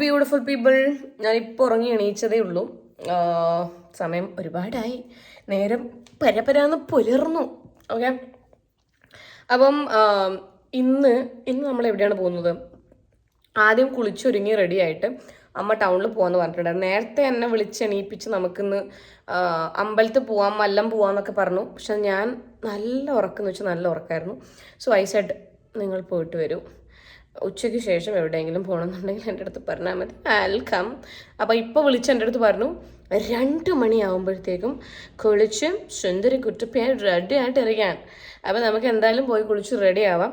Beautiful people ഞാനിപ്പോൾ ഉറങ്ങി എണീച്ചതേ ഉള്ളൂ. സമയം ഒരുപാടായി. നേരം പരപരാന്ന് പുലർന്നു. ഓക്കെ അപ്പം ഇന്ന് ഇന്ന് നമ്മൾ എവിടെയാണ് പോകുന്നത്? ആദ്യം കുളിച്ചൊരുങ്ങി റെഡി ആയിട്ട് അമ്മ ടൗണിൽ പോകാന്ന് പറഞ്ഞിട്ടുണ്ടായിരുന്നു. നേരത്തെ എന്നെ വിളിച്ചെണീപ്പിച്ച് നമുക്കിന്ന് അമ്പലത്തിൽ പോവാം മല്ലം പോവാന്നൊക്കെ പറഞ്ഞു. പക്ഷെ ഞാൻ നല്ല ഉറക്കം എന്ന് വെച്ചാൽ നല്ല ഉറക്കമായിരുന്നു സോ ഐ സെഡ് നിങ്ങൾ പോയിട്ട് വരൂ. ഉച്ചയ്ക്ക് ശേഷം എവിടെയെങ്കിലും പോകണമെന്നുണ്ടെങ്കിൽ എന്റെ അടുത്ത് പറഞ്ഞാൽ മതി. വെൽക്കം അപ്പോൾ ഇപ്പോൾ വിളിച്ച് എന്റെ അടുത്ത് പറഞ്ഞു രണ്ട് മണിയാകുമ്പോഴത്തേക്കും കുളിച്ച് സുന്ദരി കുറ്റപ്പിയായി റെഡി ആയിട്ട് ഇറങ്ങാൻ അപ്പോൾ നമുക്ക് എന്തായാലും പോയി കുളിച്ച് റെഡി ആവാം.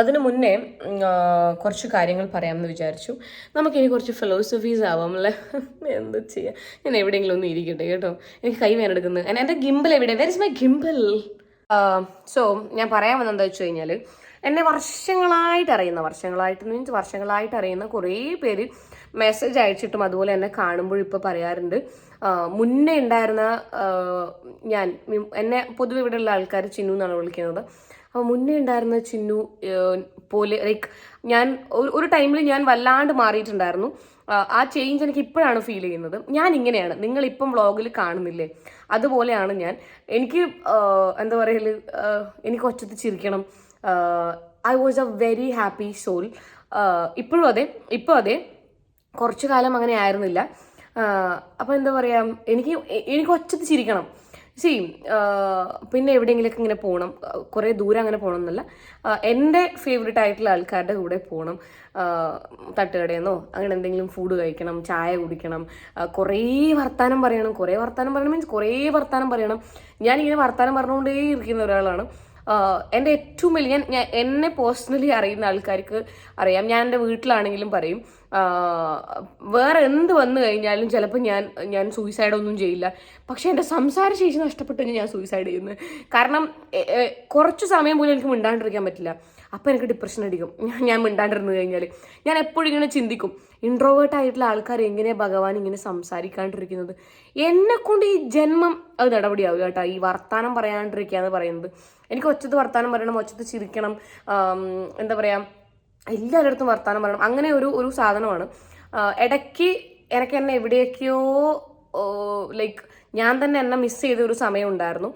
അതിനു മുന്നേ കുറച്ച് കാര്യങ്ങൾ പറയാമെന്ന് വിചാരിച്ചു. നമുക്കിനി കുറച്ച് ഫിലോസഫീസ് ആവാം അല്ലേ? എന്ത് ചെയ്യാം? ഞാൻ എവിടെയെങ്കിലും ഒന്ന് ഇരിക്കട്ടെ കേട്ടോ. എനിക്ക് കൈ വേനെടുക്കുന്നത് എന്റെ ഗിംബൽ എവിടെ? Where is my gimbal so ഞാൻ പറയാൻ വന്നത് എന്താ വെച്ച് കഴിഞ്ഞാൽ എന്നെ വർഷങ്ങളായിട്ട് അറിയുന്ന വർഷങ്ങളായിട്ട് മീൻസ് വർഷങ്ങളായിട്ട് അറിയുന്ന കുറേ പേര് മെസ്സേജ് അയച്ചിട്ടും അതുപോലെ എന്നെ കാണുമ്പോൾ ഇപ്പോൾ പറയാറുണ്ട്. മുന്നേ ഉണ്ടായിരുന്ന ഞാൻ എന്നെ പൊതുവെ ഇവിടെയുള്ള ആൾക്കാർ ചിന്നു എന്നാണ് വിളിക്കുന്നത്. അപ്പോൾ മുന്നേ ഉണ്ടായിരുന്ന ചിന്നു പോലെ ലൈക്ക് ഞാൻ ഒരു- ടൈമിൽ ഞാൻ വല്ലാണ്ട് മാറിയിട്ടുണ്ടായിരുന്നു. ആ, ചേഞ്ച് എനിക്ക് ഇപ്പോഴാണ് ഫീൽ ചെയ്യുന്നത്. ഞാൻ ഇങ്ങനെയാണ്. നിങ്ങൾ ഇപ്പം വ്ളോഗിൽ കാണുന്നില്ലേ? അതുപോലെയാണ് ഞാൻ. എനിക്ക് എന്താ പറയൽ? എനിക്ക് ഒച്ചത്തിൽ ചിരിക്കണം. I was a very happy soul ഇപ്പോഴും അതെ ഇപ്പോൾ അതെ. കുറച്ചു കാലം അങ്ങനെ ആയിരുന്നില്ല. അപ്പോൾ എന്താ പറയുക എനിക്ക് എനിക്ക് ഒച്ചത്ത് ചിരിക്കണം. സി പിന്നെ എവിടെയെങ്കിലുമൊക്കെ ഇങ്ങനെ പോകണം കുറേ ദൂരം അങ്ങനെ പോകണം എന്നല്ല എന്റെ ഫേവറേറ്റ് ആയിട്ടുള്ള ആൾക്കാരുടെ കൂടെ പോകണം തട്ടുകടയെന്നോ അങ്ങനെ എന്തെങ്കിലും ഫുഡ് കഴിക്കണം ചായ കുടിക്കണം. കുറേ വർത്താനം പറയണം. കുറേ വർത്താനം പറയണം മീൻസ് കുറേ വർത്താനം പറയണം. ഞാനിങ്ങനെ വർത്താനം പറഞ്ഞുകൊണ്ടേ ഇരിക്കുന്ന ഒരാളാണ്. എന്റെ ഏറ്റവും വലിയ ഞാൻ ഞാൻ എന്നെ പേഴ്സണലി അറിയുന്ന ആൾക്കാർക്ക് അറിയാം. ഞാൻ എന്റെ വീട്ടിലാണെങ്കിലും പറയും വേറെ എന്ത് വന്നു കഴിഞ്ഞാലും ചിലപ്പോൾ ഞാൻ ഞാൻ സൂയിസൈഡ് ഒന്നും ചെയ്യില്ല. പക്ഷേ എന്റെ സംസാരശേഷി നഷ്ടപ്പെട്ട് കഴിഞ്ഞാൽ ഞാൻ സൂയിസൈഡ് ചെയ്യുന്നത് കാരണം കുറച്ച് സമയം പോലും എനിക്ക് മിണ്ടാണ്ടിരിക്കാൻ പറ്റില്ല. അപ്പോൾ എനിക്ക് ഡിപ്രഷൻ അടിക്കും. ഞാൻ ഞാൻ മിണ്ടാണ്ടിരുന്നു കഴിഞ്ഞാൽ ഞാൻ എപ്പോഴും ഇങ്ങനെ ചിന്തിക്കും. ഇൻട്രോവേർട്ട് ആയിട്ടുള്ള ആൾക്കാർ എങ്ങനെ ഭഗവാൻ ഇങ്ങനെ സംസാരിക്കാണ്ടിരിക്കുന്നത്? എന്നെ കൊണ്ട് ഈ ജന്മം അത് നടപടിയാവുക കേട്ടോ. ഈ വർത്താനം പറയാണ്ടിരിക്കുക എന്ന് പറയുന്നത്. എനിക്ക് ഒച്ചത്ത് വർത്താനം പറയണം ഒച്ചത്ത് ചിരിക്കണം എന്താ പറയുക എല്ലാവരുടെ വർത്താനം പറയണം. അങ്ങനെ ഒരു ഒരു സാധനമാണ്. ഇടയ്ക്ക് എനിക്ക് എന്നെ എവിടെയൊക്കെയോ ലൈക്ക് ഞാൻ തന്നെ എന്നെ മിസ് ചെയ്ത ഒരു സമയം ഉണ്ടായിരുന്നു.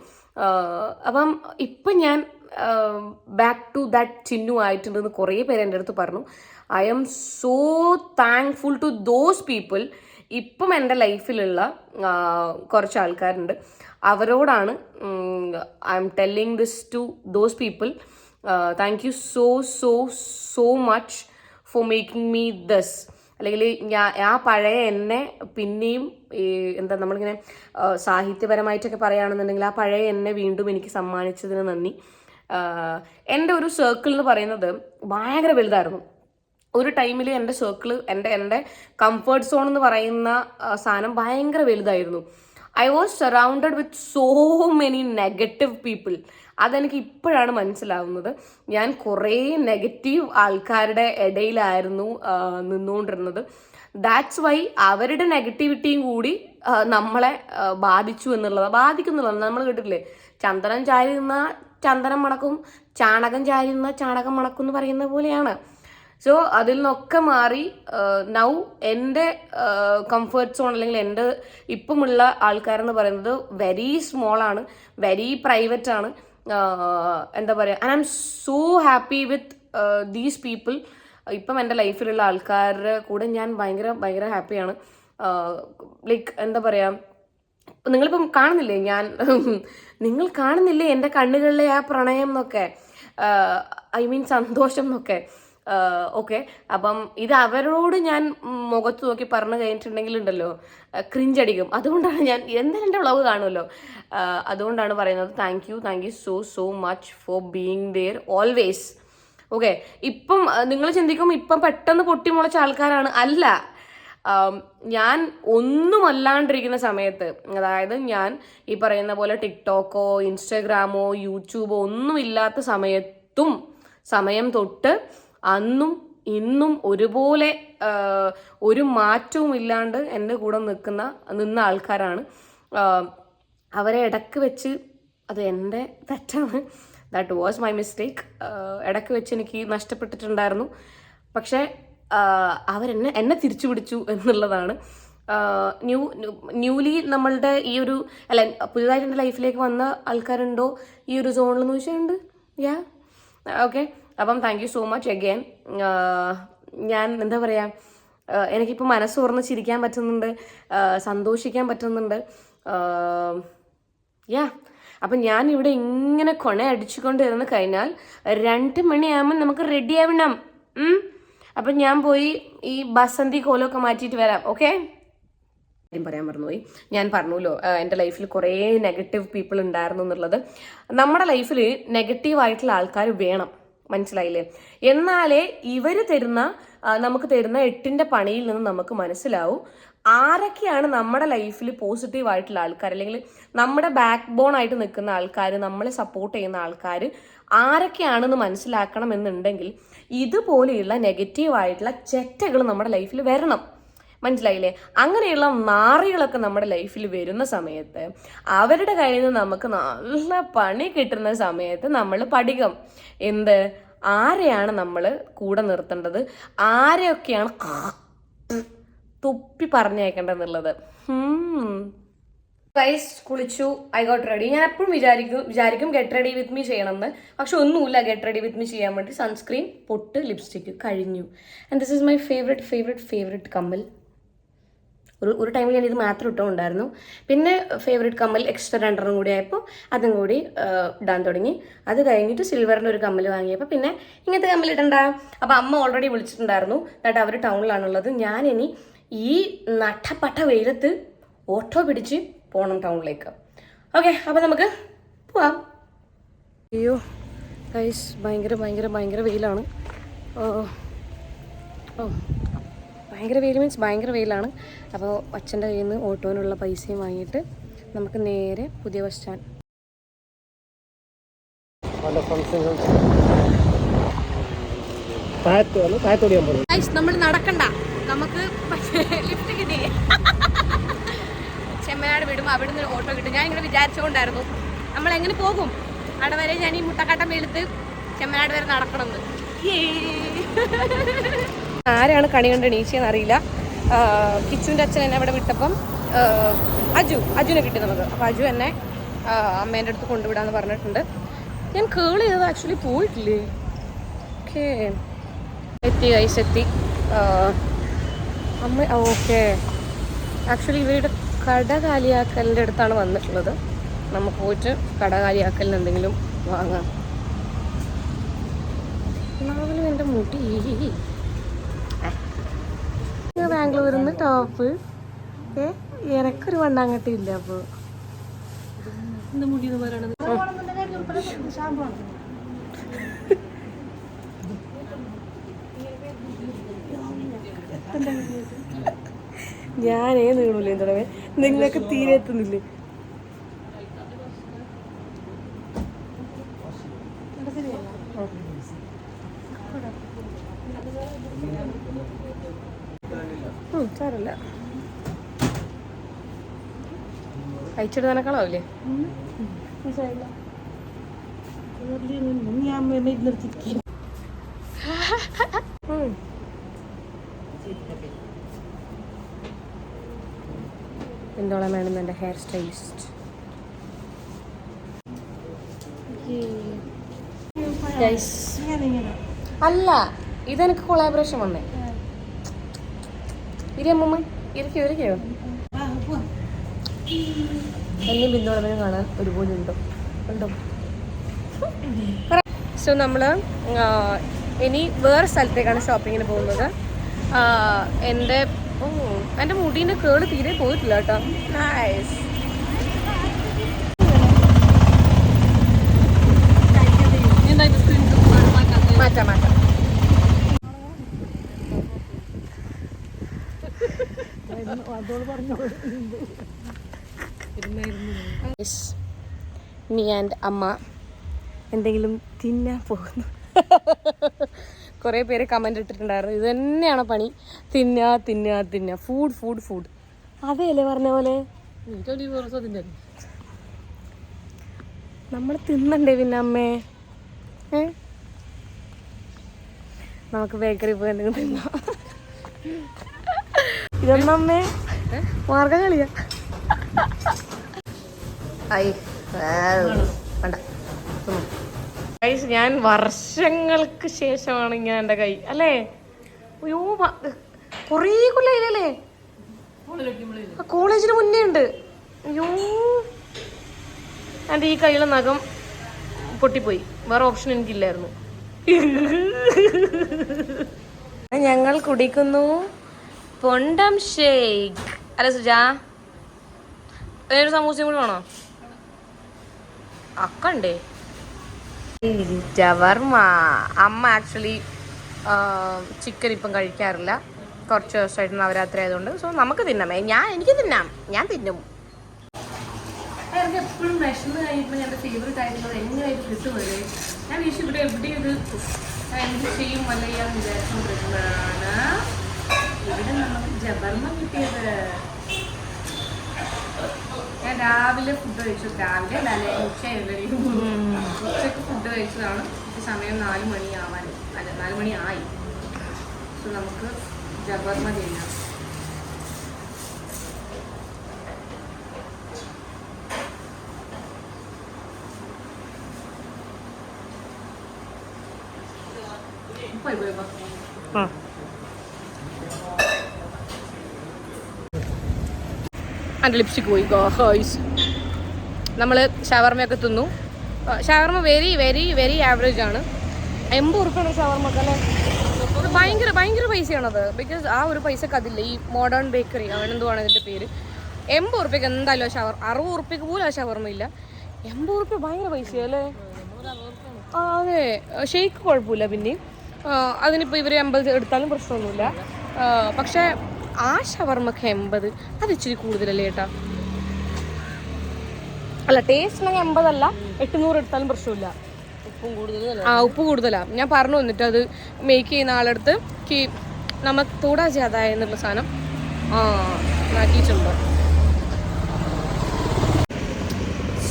അപ്പം ഇപ്പം ഞാൻ ബാക്ക് ടു ദാറ്റ് ചിന്നു ആയിട്ടുണ്ടെന്ന് കുറേ പേര് എന്റെ അടുത്ത് പറഞ്ഞു. I'm so thankful to those people ഇപ്പം എന്റെ ലൈഫിലുള്ള കുറച്ച് ആൾക്കാരുണ്ട്. അവരോടാണ് I'm telling this to those people thank you so so so much for making me thus അല്ലെങ്കിൽ ഞാൻ ആ പഴയ എന്നെ പിന്നെയും എന്താ നമ്മളിങ്ങനെ സാഹിത്യപരമായിട്ടൊക്കെ പറയുകയാണെന്നുണ്ടെങ്കിൽ ആ പഴയ എന്നെ വീണ്ടും എനിക്ക് സമ്മാനിച്ചതിന് നന്ദി. എന്റെ ഒരു സർക്കിൾ എന്ന് പറയുന്നത് ഭയങ്കര വലുതായിരുന്നു. ഒരു ടൈമിൽ എന്റെ സർക്കിൾ എന്റെ എന്റെ കംഫർട്ട് സോൺ എന്ന് പറയുന്ന സാധനം ഭയങ്കര വലുതായിരുന്നു. I was surrounded with so many negative people അതെനിക്ക് ഇപ്പോഴാണ് മനസ്സിലാവുന്നത്. ഞാൻ കുറേ നെഗറ്റീവ് ആൾക്കാരുടെ ഇടയിലായിരുന്നു നിന്നുകൊണ്ടിരുന്നത്. ദാറ്റ്സ് വൈ അവരുടെ നെഗറ്റിവിറ്റിയും കൂടി നമ്മളെ ബാധിച്ചു എന്നുള്ളത് ബാധിക്കുന്നുള്ളത് നമ്മൾ കേട്ടിട്ടില്ലേ? ചന്ദ്രൻ ചാരി നിന്ന ചന്ദനം മണക്കും ചാണകം ചാരുന്ന ചാണകം മണക്കും എന്ന് പറയുന്ന പോലെയാണ്. സോ അതിൽ നിന്നൊക്കെ മാറി നൗ എന്റെ കംഫർട്ട് സോൺ അല്ലെങ്കിൽ എന്റെ ഇപ്പമുള്ള ആൾക്കാരെന്ന് പറയുന്നത് വെരി സ്മോൾ ആണ് വെരി പ്രൈവറ്റ് ആണ്. എന്താ പറയുക and I am so happy with these people ഇപ്പം എന്റെ ലൈഫിലുള്ള ആൾക്കാരുടെ കൂടെ ഞാൻ ഭയങ്കര ഭയങ്കര ഹാപ്പിയാണ് ലൈക്ക് എന്താ പറയുക നിങ്ങളിപ്പം കാണുന്നില്ലേ ഞാൻ നിങ്ങൾ കാണുന്നില്ലേ എന്റെ കണ്ണുകളിലെ ആ പ്രണയം എന്നൊക്കെ? ഐ മീൻ സന്തോഷം എന്നൊക്കെ. ഓക്കെ. അപ്പം ഇത് അവരോട് ഞാൻ മുഖത്ത് നോക്കി പറഞ്ഞു കഴിഞ്ഞിട്ടുണ്ടെങ്കിൽ ഉണ്ടല്ലോ ക്രിഞ്ചടിക്കും അതുകൊണ്ടാണ് ഞാൻ എന്തായാലും എന്റെ ഉളവ് കാണുമല്ലോ. അതുകൊണ്ടാണ് പറയുന്നത്. Thank you thank you so so much for being there always okay. ഇപ്പം നിങ്ങൾ ചിന്തിക്കും ഇപ്പം പെട്ടെന്ന് പൊട്ടിമുളച്ച ആൾക്കാരാണ്. അല്ല ഞാൻ ഒന്നുമല്ലാണ്ടിരിക്കുന്ന സമയത്ത് അതായത് ഞാൻ ഈ പറയുന്ന പോലെ ടിക്ടോക്കോ ഇൻസ്റ്റഗ്രാമോ യൂട്യൂബോ ഒന്നുമില്ലാത്ത സമയത്തും സമയം തൊട്ട് അന്നും ഇന്നും ഒരുപോലെ ഒരു മാറ്റവും ഇല്ലാണ്ട് എന്റെ കൂടെ നിൽക്കുന്ന നിന്ന ആൾക്കാരാണ്. അവരെ ഇടയ്ക്ക് വെച്ച് അത് എന്റെ തെറ്റാണ്. ദാറ്റ് വാസ് മൈ മിസ്റ്റേക്ക് ഇടയ്ക്ക് വെച്ച് എനിക്ക് നഷ്ടപ്പെട്ടിട്ടുണ്ടായിരുന്നു. പക്ഷേ അവരെന്നെ എന്നെ തിരിച്ചു പിടിച്ചു എന്നുള്ളതാണ് ന്യൂ ന്യൂലി നമ്മളുടെ ഈ ഒരു അല്ല പുതുതായിട്ട് എന്റെ ലൈഫിലേക്ക് വന്ന ആൾക്കാരുണ്ടോ ഈ ഒരു സോണിൽ എന്ന് ചോദിച്ചിട്ടുണ്ട്? യാ? ഓക്കെ. അപ്പം thank you so much again ഞാൻ എന്താ പറയുക എനിക്കിപ്പോൾ മനസ്സ് തുറന്ന് ചിരിക്കാൻ പറ്റുന്നുണ്ട് സന്തോഷിക്കാൻ പറ്റുന്നുണ്ട്. യാ. അപ്പം ഞാൻ ഇവിടെ ഇങ്ങനെ കൊണ അടിച്ചുകൊണ്ട് ഇരുന്ന് കഴിഞ്ഞാൽ രണ്ട് മണിയാകുമ്പോൾ നമുക്ക് റെഡി ആവണം? അപ്പം ഞാൻ പോയി ഈ ബസന്തി കോലമൊക്കെ മാറ്റിയിട്ട് വരാം ഓക്കെ കാര്യം പറയാൻ മറന്നുപോയി. ഞാൻ പറഞ്ഞല്ലോ എന്റെ ലൈഫിൽ കുറേ നെഗറ്റീവ് പീപ്പിൾ ഉണ്ടായിരുന്നു എന്നുള്ളത്. നമ്മുടെ ലൈഫിൽ നെഗറ്റീവ് ആയിട്ടുള്ള ആൾക്കാർ വേണം മനസ്സിലായില്ലേ? എന്നാലേ ഇവർ തരുന്ന നമുക്ക് തരുന്ന എട്ടിന്റെ പണിയിൽ നിന്ന് നമുക്ക് മനസ്സിലാവും ആരൊക്കെയാണ് നമ്മുടെ ലൈഫിൽ പോസിറ്റീവ് ആയിട്ടുള്ള ആൾക്കാർ അല്ലെങ്കിൽ നമ്മുടെ ബാക്ക് ബോൺ ആയിട്ട് നിൽക്കുന്ന ആൾക്കാർ നമ്മളെ സപ്പോർട്ട് ചെയ്യുന്ന ആൾക്കാർ ആരൊക്കെയാണെന്ന് മനസ്സിലാക്കണം എന്നുണ്ടെങ്കിൽ ഇതുപോലെയുള്ള നെഗറ്റീവ് ആയിട്ടുള്ള ചെറ്റകൾ നമ്മുടെ ലൈഫിൽ വരണം. മനസ്സിലായില്ലേ? അങ്ങനെയുള്ള നാറികളൊക്കെ നമ്മുടെ ലൈഫിൽ വരുന്ന സമയത്ത് അവരുടെ കയ്യിൽ നിന്ന് നമുക്ക് നല്ല പണി കിട്ടുന്ന സമയത്ത് നമ്മൾ പഠിക്കും. എന്ത്? ആരെയാണ് നമ്മൾ കൂടെ നിർത്തേണ്ടത്? ആരെയൊക്കെയാണ് തുപ്പി പറഞ്ഞേക്കേണ്ടതെന്നുള്ളത് ഗൈസ് കുളിച്ചു. ഐ ഗോട്ട് റെഡി ഞാൻ എപ്പോഴും വിചാരിക്കും വിചാരിക്കും ഗെറ്റ് റെഡി വിത്ത് മീ ചെയ്യണമെന്ന് പക്ഷെ ഒന്നുമില്ല ഗെറ്റ് റെഡി വിത്ത് മീ ചെയ്യാൻ വേണ്ടി. സൺസ്ക്രീൻ പൊട്ട് ലിപ്സ്റ്റിക്ക് കഴിഞ്ഞു and this is my favourite favourite favourite കമ്മൽ. ഒരു ഒരു ടൈമിൽ ഞാൻ ഇത് മാത്രം ഇട്ടുണ്ടായിരുന്നു പിന്നെ ഫേവറേറ്റ് കമ്മൽ എക്സ്ട്രാ രണ്ടെണ്ണം കൂടി ആയപ്പോൾ അതും കൂടി ഇടാൻ തുടങ്ങി. അത് കഴിഞ്ഞിട്ട് സിൽവറിന്റെ ഒരു കമ്മൽ വാങ്ങിയപ്പോൾ പിന്നെ ഇങ്ങനത്തെ കമ്മൽ ഇടണ്ട. അപ്പോൾ അമ്മ ഓൾറെഡി വിളിച്ചിട്ടുണ്ടായിരുന്നു. എന്നിട്ട് അവർ ടൗണിലാണുള്ളത് ഞാനിനി ഈ നട്ടപ്പട്ട വെയിലത്ത് ഓട്ടോ പിടിച്ച് പോകണം ടൗണിലേക്ക്. ഓക്കെ അപ്പോൾ നമുക്ക് പോവാം. അയ്യോ ഗൈസ് ഭയങ്കര ഭയങ്കര ഭയങ്കര വെയിലാണ്. ഓ ഓ ഭയങ്കര വെയിൽ മീൻസ് ഭയങ്കര വെയിലാണ്. അപ്പോൾ അച്ഛന്റെ കയ്യിൽ നിന്ന് ഓട്ടോനുള്ള പൈസയും വാങ്ങിയിട്ട് നമുക്ക് നേരെ പുതിയ ബസ് സ്റ്റാൻഡ് നമ്മൾ നടക്കണ്ട. നമുക്ക് ലിഫ്റ്റ് കിട്ടി. ചെമ്മനാട് വിടും അവിടെ നിന്ന് ഓട്ടോ കിട്ടും. ഞാൻ ഇങ്ങനെ വിചാരിച്ചുകൊണ്ടായിരുന്നു. നമ്മൾ എങ്ങനെ പോകും? അവിടെ വരെ ഞാൻ ഈ മുട്ടക്കാട്ടം എടുത്ത് ചെമ്മനാട് വരെ നടക്കണം എന്ന്. ആരാണ് കണി കണ്ട് എണീച്ചെന്ന് അറിയില്ല. കിച്ചുവിന്റെ അച്ഛൻ എന്നെ അവിടെ വിട്ടപ്പം അജു അജുനെ കിട്ടി നമുക്ക്. അപ്പം അജു എന്നെ അമ്മേന്റെ അടുത്ത് കൊണ്ടുവിടാന്ന് പറഞ്ഞിട്ടുണ്ട്. ഞാൻ കേൾ ചെയ്തത് ആക്ച്വലി പോയിട്ടില്ലേ? ഓക്കെ എത്തി. ആ, അമ്മ ഓക്കെ. ആക്ച്വലി ഇവരുടെ കട കാലിയാക്കലിന്റെ അടുത്താണ് വന്നിട്ടുള്ളത്. നമുക്ക് പോയിട്ട് കട കാലിയാക്കലിന് എന്തെങ്കിലും വാങ്ങാം. നാവിലും എന്റെ മുടി. ബാംഗ്ലൂരിൽ നിന്ന് ടോപ്പ്. ഏ എനക്കൊരു വണ്ണാങ്കട്ടി ഇല്ല അപ്പോൾ മുടി എന്ന് പറയണത്? ഞാനേ നീളൂലേ തുടങ്ങി. നിങ്ങൾക്ക് തീരെ എത്തുന്നില്ലേ? ഉം, സാരമില്ല. അയച്ചിടുന്നതിനേക്കാളാവില്ലേ? ഉം. എന്തോളം വേണം എന്റെ ഹെയർ സ്റ്റൈലിസ്റ്റ്. അല്ല ഇതെനിക്ക് കൊളാബറേഷൻ വന്നേ. ഇരിയമ്മ ഇരിക്കോ ഇരിക്കോ. എന്നെയും ബിന്ദുളവനും കാണാൻ ഒരുപോലെ ഉണ്ടോ? ഉണ്ടോ? സോ നമ്മൾ ഇനി വേറെ സ്ഥലത്തേക്കാണ് ഷോപ്പിങ്ങിന് പോകുന്നത്. എന്റെ ഓ. എന്റെ മുടീന്റെ കേട് തീരെ പോയിട്ടില്ല കേട്ടോ. നൈസ് മാറ്റാം മാറ്റാം. നീ ആൻഡ് അമ്മ. എന്തെങ്കിലും തിന്നാൻ പോകുന്നു. കുറേ പേര് കമന്റ് ഇട്ടിട്ടുണ്ടായിരുന്നു. ഇത് തന്നെയാണ് പണി. തിന്നുക തിന്നുക തിന്നുക ഫുഡ് ഫുഡ് ഫുഡ് അതെയല്ലേ പറഞ്ഞ പോലെ? നമ്മൾ തിന്നണ്ടേ പിന്നെ അമ്മേ? ഏ? നമുക്ക് ബേക്കറി പോയി എന്തെങ്കിലും തിന്നാം. ഇതൊന്നമ്മേ മാർഗം കളിയാ. ഐ വേണ്ട. ഗൈസ് ഞാൻ വർഷങ്ങൾക്ക് ശേഷമാണ് ഇങ്ങനെ എന്റെ കൈ അല്ലേ? അയ്യോ കുറേ കൊല്ലേ കോളേജിന് മുന്നേ ഉണ്ട്. അയ്യോ. എന്റെ ഈ കയ്യിലെ നഖം പൊട്ടിപ്പോയി. വേറെ ഓപ്ഷൻ എനിക്കില്ലായിരുന്നു. ഞങ്ങൾ കുടിക്കുന്നു പൊണ്ടം ഷേക്ക്. അല്ല സുജാ സമൂസയും കൂടി വേണോ? അക്കണ്ടേ ജവർമ്മ അമ്മ ആക്ച്വലി ചിക്കൻ ഇപ്പം കഴിക്കാറില്ല. കുറച്ച് ദിവസമായിട്ട് നവരാത്രി ആയതുകൊണ്ട്. സോ നമുക്ക് തിന്നാമേ ഞാൻ എനിക്ക് തിന്നാം. ഞാൻ തിന്നും. എനിക്ക് എപ്പോഴും വിഷമം കഴിയുമ്പോൾ എന്റെ ഫേവറേറ്റ് ആയിട്ടുള്ളത് എങ്ങനെയായിട്ട് കിട്ടുന്നത് ഞാൻ വിഷു ഇവിടെ എവിടെ ഇത് ഞാൻ എന്ത് ചെയ്യും അല്ലെങ്കിൽ ചെയ്യാൻ വിചാരിച്ചുകൊണ്ടിരിക്കുമ്പോഴാണ് ഇവിടെ നമുക്ക് ജബർമ്മ കിട്ടിയത്. ഞാൻ രാവിലെ ഫുഡ് കഴിച്ചു. രാവിലെ നല്ല ഉച്ചയായിരുന്നു. ഉച്ചയ്ക്ക് ഫുഡ് കഴിച്ചതാണ്. സമയം നാല് മണി ആവാൻ അല്ല നാല് മണി ആയി. സോ നമുക്ക് ജബർമ ചെയ്യാം പോയി പോയി എന്റെ ലിപ്സ്റ്റിക് പോയി. ഗോഹോയ്സ് നമ്മൾ ഷവർമയൊക്കെ തിന്നു. ഷവർമ വെരി വെരി വെരി ആവറേജ് ആണ്. എൺപത് ഉറുപ്പാണ് ഷവർമൊക്കെ അല്ലേ? ഭയങ്കര ഭയങ്കര പൈസയാണത്. ബിക്കോസ് ആ ഒരു പൈസക്ക് അതില്ല. ഈ മോഡേൺ ബേക്കറി അവനെന്തുവാണ് ഇതിന്റെ പേര്? എൺപത് ഉറുപ്പ്യക്ക് എന്തായാലും ആ ഷവർ അറുപത് ഉറുപ്പ്യക്ക് പോലും ആ ഷവർമയില്ല എൺപത് ഉറുപ്പ്യ ഭയങ്കര പൈസയല്ലേ ആ അതെ. ഷെയ്ക്ക് കുഴപ്പമില്ല പിന്നെ അതിനിപ്പോൾ ഇവർ എൺപത് എടുത്താലും പ്രശ്നമൊന്നുമില്ല. പക്ഷേ ആ ഷവർമ്മക്ക് എൺപത്. അത് ഇച്ചിരി കൂടുതലല്ലേ ഏട്ടാ? അല്ല ടേസ്റ്റ് ഉണ്ടെങ്കിൽ എൺപതല്ല എട്ടുനൂറ് എടുത്താലും പ്രശ്നമില്ല. ആ ഉപ്പ് കൂടുതലാ. ഞാൻ പറഞ്ഞു വന്നിട്ട് അത് മേക്ക് ചെയ്യുന്ന ആളെടുത്ത് കീ നമുക്ക് തൂടാ ചെയ്യാതായ എന്നുള്ള സാധനം. ആ മാറ്റിയിട്ടുണ്ട്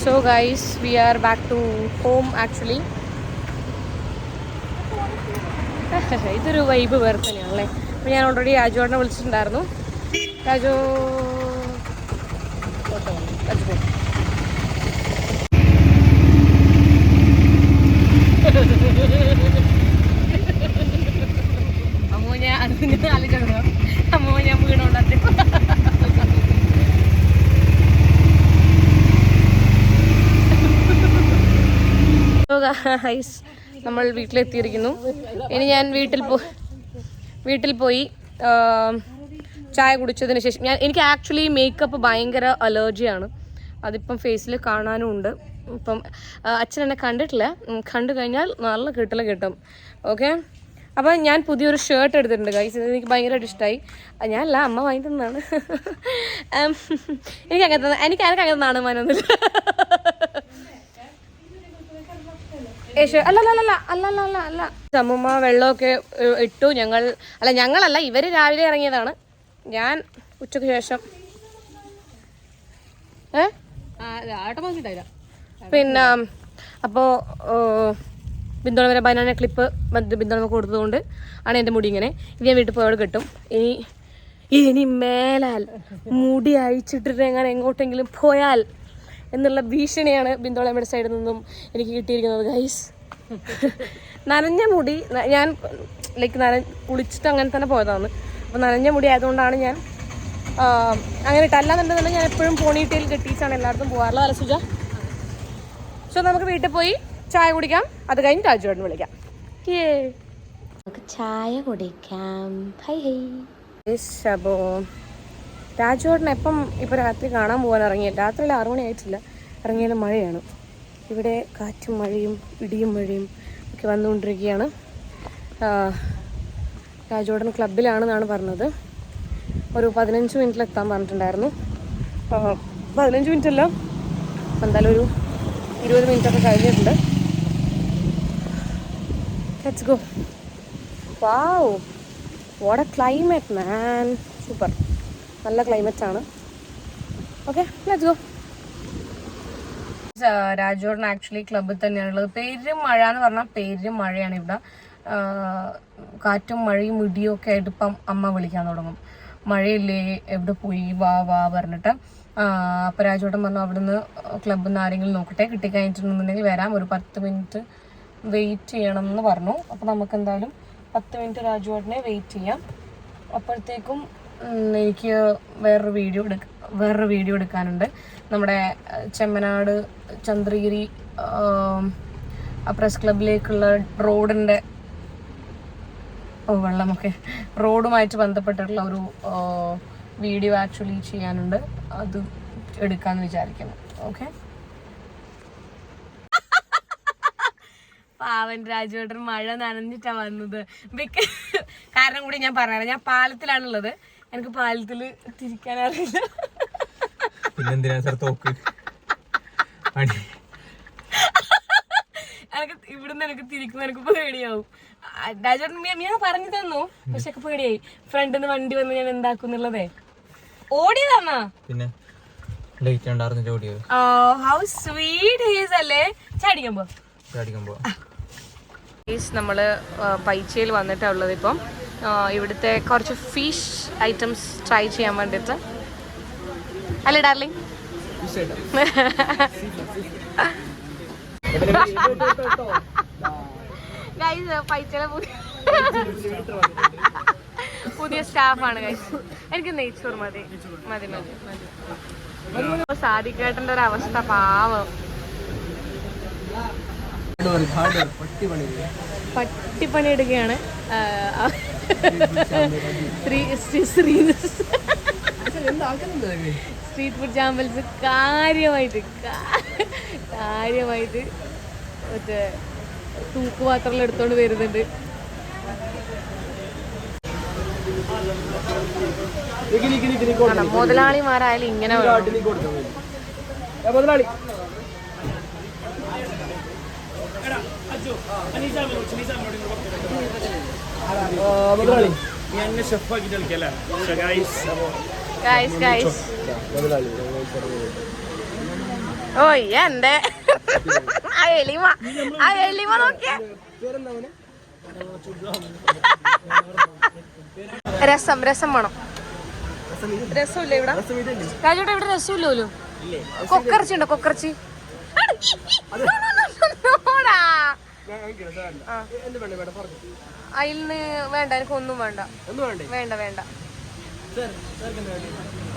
so guys we are back to home actually ഇതൊരു വൈബ് വേറെ തന്നെയാണല്ലേ? അപ്പോൾ ഞാൻ ഓൾറെഡി രാജുവേട്ടനെ വിളിച്ചിട്ടുണ്ടായിരുന്നു. രാജു രാജു നമ്മൾ വീട്ടിലെത്തിയിരിക്കുന്നു. ഇനി ഞാൻ വീട്ടിൽ പോ വീട്ടിൽ പോയി ചായ കുടിച്ചതിന് ശേഷം ഞാൻ എനിക്ക് ആക്ച്വലി മേക്കപ്പ് ഭയങ്കര അലർജിയാണ് അതിപ്പം ഫേസിൽ കാണാനും ഉണ്ട്. ഇപ്പം അച്ഛൻ എന്നെ കണ്ടിട്ടില്ല. കണ്ടു കഴിഞ്ഞാൽ നല്ല കിട്ടൽ കിട്ടും. ഓക്കെ അപ്പോൾ ഞാൻ പുതിയൊരു ഷർട്ട് എടുത്തിട്ടുണ്ട് ഇത് എനിക്ക് ഭയങ്കരമായിട്ട് ഇഷ്ടമായി ഞാനല്ല അമ്മ വാങ്ങി തന്നതാണ്. എനിക്ക് അങ്ങനത്തെ എനിക്ക് എനിക്ക് അങ്ങനെ നാണമാനൊന്നുമില്ല യേശു അല്ല അല്ല അല്ല അല്ല അല്ല അല്ല അല്ല വെള്ളമൊക്കെ ഇട്ടു. ഞങ്ങൾ അല്ല ഞങ്ങളല്ല ഇവർ രാവിലെ ഇറങ്ങിയതാണ്. ഞാൻ ഉച്ചയ്ക്ക് ശേഷം ഏ? പിന്നെ അപ്പോൾ ബിന്ദുള വരെ ബനാന ക്ലിപ്പ് ബിന്ദുള കൊടുത്തതുകൊണ്ട് ആണ് എന്റെ മുടി ഇങ്ങനെ. ഇത് ഞാൻ വീട്ടിൽ പോയോട് കിട്ടും. ഇനി ഇനി മേലാൽ മുടി അഴിച്ചിട്ടിട്ട് എങ്ങനെ എങ്ങോട്ടെങ്കിലും പോയാൽ എന്നുള്ള ഭീഷണിയാണ് ബിന്ദോളമ്മയുടെ സൈഡിൽ നിന്നും എനിക്ക് കിട്ടിയിരിക്കുന്നത് ഗൈസ് നനഞ്ഞ മുടി ഞാൻ ലൈക്ക് നന കുളിച്ചിട്ട് അങ്ങനെ തന്നെ പോയതാണ്. അപ്പോൾ നനഞ്ഞ മുടി ആയതുകൊണ്ടാണ് ഞാൻ അങ്ങനെ ഇട്ടല്ലാന്നുണ്ടെന്നുണ്ടെങ്കിൽ ഞാൻ എപ്പോഴും പോണീട്ടയിൽ കെട്ടിയിട്ടാണ് എല്ലായിടത്തും പോകാറുള്ളത്. അല്ല സുജ? സോ നമുക്ക് വീട്ടിൽ പോയി ചായ കുടിക്കാം. അത് കഴിഞ്ഞ് രാജുവേട്ടൻ വിളിക്കാം. ഏ നമുക്ക് ചായ കുടിക്കാം. Hi hi. അപ്പോൾ രാജുവേട്ടൻ എപ്പം ഇപ്പോൾ രാത്രി കാണാൻ പോകാൻ ഇറങ്ങിയ രാത്രിയിൽ ആറു മണിയായിട്ടില്ല. ഇറങ്ങിയാലും മഴയാണ്. ഇവിടെ കാറ്റും മഴയും ഇടിയും മഴയും ഒക്കെ വന്നുകൊണ്ടിരിക്കുകയാണ്. രാജുവേട്ടൻ ക്ലബിലാണെന്നാണ് പറഞ്ഞത്. ഒരു പതിനഞ്ച് മിനിറ്റിൽ എത്താൻ പറഞ്ഞിട്ടുണ്ടായിരുന്നു. പതിനഞ്ച് മിനിറ്റ് അല്ല എന്തായാലും ഒരു ഇരുപത് മിനിറ്റ് ഒക്കെ കഴിഞ്ഞിട്ടുണ്ട്. Let's go wow what a climate man super നല്ല ക്ലൈമറ്റ് ആണ്. ഓക്കെ ലെറ്റ്സ് രാജോടൻ ആക്ച്വലി ക്ലബ്ബിൽ തന്നെയാണുള്ളത് പേരും മഴ എന്ന് പറഞ്ഞാൽ പേരും മഴയാണ് ഇവിടെ. കാറ്റും മഴയും ഇടിയും ഒക്കെ ആയിട്ട് ഇപ്പം അമ്മ വിളിക്കാൻ തുടങ്ങും. മഴയില്ലേ എവിടെ പോയി വാ വാ പറഞ്ഞിട്ട്. അപ്പം രാജോട്ടൻ പറഞ്ഞു അവിടുന്ന് ക്ലബ്ബിൽ നിന്ന് ആരെങ്കിലും നോക്കട്ടെ കിട്ടിക്കഴിഞ്ഞിട്ടുണ്ടെന്നുണ്ടെങ്കിൽ വരാം. ഒരു പത്ത് മിനിറ്റ് വെയിറ്റ് ചെയ്യണം എന്ന് പറഞ്ഞു. അപ്പോൾ നമുക്ക് എന്തായാലും പത്ത് മിനിറ്റ് രാജുവേട്ടനെ വെയിറ്റ് ചെയ്യാം. അപ്പോഴത്തേക്കും എനിക്ക് വേറൊരു വീഡിയോ എടുക്ക വേറൊരു വീഡിയോ എടുക്കാനുണ്ട്. നമ്മുടെ ചെമ്മനാട് ചന്ദ്രഗിരി പ്രസ് ക്ലബിലേക്കുള്ള റോഡിന്റെ ഓ വെള്ളമൊക്കെ റോഡുമായിട്ട് ബന്ധപ്പെട്ടിട്ടുള്ള ഒരു വീഡിയോ ആക്ച്വലി ചെയ്യാനുണ്ട്. അത് എടുക്കാമെന്ന് വിചാരിക്കുന്നു. ഓക്കെ? പാവൻ രാജുവേട്ടൻ മഴ നനഞ്ഞിട്ടാണ് വന്നത്. കാരണം കൂടി ഞാൻ പറഞ്ഞുതരാം. ഞാൻ പാലത്തിലാണുള്ളത്. എനിക്ക് പാലത്തിൽ തിരിക്കാൻ അറിയില്ല പിന്നെന്തിനാ സാർ തോക്ക്? എനിക്ക് ഇവിടുന്ന് എനിക്ക് തിരിക്കുന്ന എനിക്ക് പേടിയാവും. ഞാൻ- പറഞ്ഞു തന്നു. പക്ഷെ എനിക്ക് പേടിയായി. ഫ്രണ്ടിൽ നിന്ന് വണ്ടി വന്ന് ഞാൻ എന്താക്കുന്നുള്ളതേ. ഓടിയതാന്നാ? പിന്നെ ലൈറ്റ് ഉണ്ടായിരുന്നില്ല ഓടിയത്. ഹൗ സ്വീറ്റ് ഹീസ് അല്ലേ? ചാടിക്കുമ്പോ ചാടിക്കുമ്പോ നമ്മൾ പൈച്ചയിൽ വന്നിട്ടാ ഉള്ളത് ഇപ്പം. ഇവിടുത്തെ കുറച്ച് ഫിഷ് ഐറ്റംസ് ട്രൈ ചെയ്യാൻ വേണ്ടിയിട്ട്. അല്ലേ ഡാർലിംഗ് പുതിയ സ്റ്റാഫാണ് ഗൈസ് എനിക്ക് നെയ്ച്ചോർ മതി. മതി മതി സാധിക്കേട്ടന്റെ ഒരു അവസ്ഥ പാവം. പട്ടിപ്പണി. എടുക്കുകയാണ്. സ്ട്രീറ്റ് ഫുഡ് ചാമ്പൽസ് കാര്യമായിട്ട് കാ- കാര്യമായിട്ട് മറ്റേ തൂക്കുപാത്രങ്ങൾ എടുത്തോണ്ട് വരുന്നുണ്ട്. മുതലാളിമാരായാലും ഇങ്ങനെ വേണം. Guys, guys. ഓയ് എന്റെ ആ എലിമ ആ എലിമ നോക്കിയ. രസം രസം വേണം. രസമില്ല ഇവിടെ? രാജോട്ടെ ഇവിടെ രസമില്ലല്ലോ കൊക്കറച്ചി ഉണ്ടോ കൊക്കറച്ചി. ആ. അതിൽന്ന് വേണ്ട എനിക്ക് ഒന്നും വേണ്ട. വേണ്ട? വേണ്ട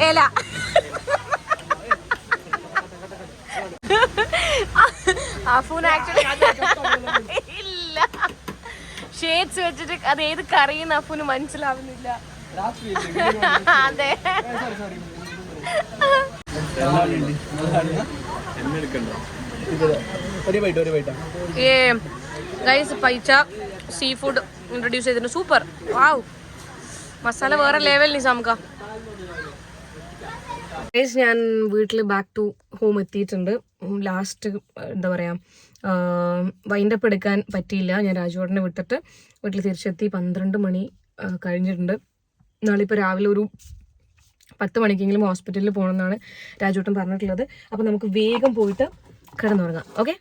ഏല. ഫോൺ ആക്ച്വലി ഇല്ല. ഷേഡ്സ് വെച്ചിട്ട് അത് ഏത് കറിയെന്ന് അഫൂന് മനസ്സിലാവുന്നില്ല. അതെ. ഏ ഗൈസ് പൈച്ച സീ ഫുഡ് ഇൻട്രൊഡ്യൂസ് ചെയ്തിട്ടുണ്ട് സൂപ്പർ വാവ് മസാല വേറെ ലെവലിന് നമുക്ക് ഗൈസ് ഞാൻ വീട്ടിൽ ബാക്ക് ടു ഹോം എത്തിയിട്ടുണ്ട്. ലാസ്റ്റ് എന്താ പറയുക വൈൻഡപ്പ് എടുക്കാൻ പറ്റിയില്ല. ഞാൻ രാജുവേട്ടനെ വിട്ടിട്ട് വീട്ടിൽ തിരിച്ചെത്തി പന്ത്രണ്ട് മണി കഴിഞ്ഞിട്ടുണ്ട്. നാളെ ഇപ്പോൾ രാവിലെ ഒരു പത്ത് മണിക്കെങ്കിലും ഹോസ്പിറ്റലിൽ പോകണമെന്നാണ് രാജുവേട്ടൻ പറഞ്ഞിട്ടുള്ളത്. അപ്പോൾ നമുക്ക് വേഗം പോയിട്ട് കിടന്നുറങ്ങാം. ഓക്കെ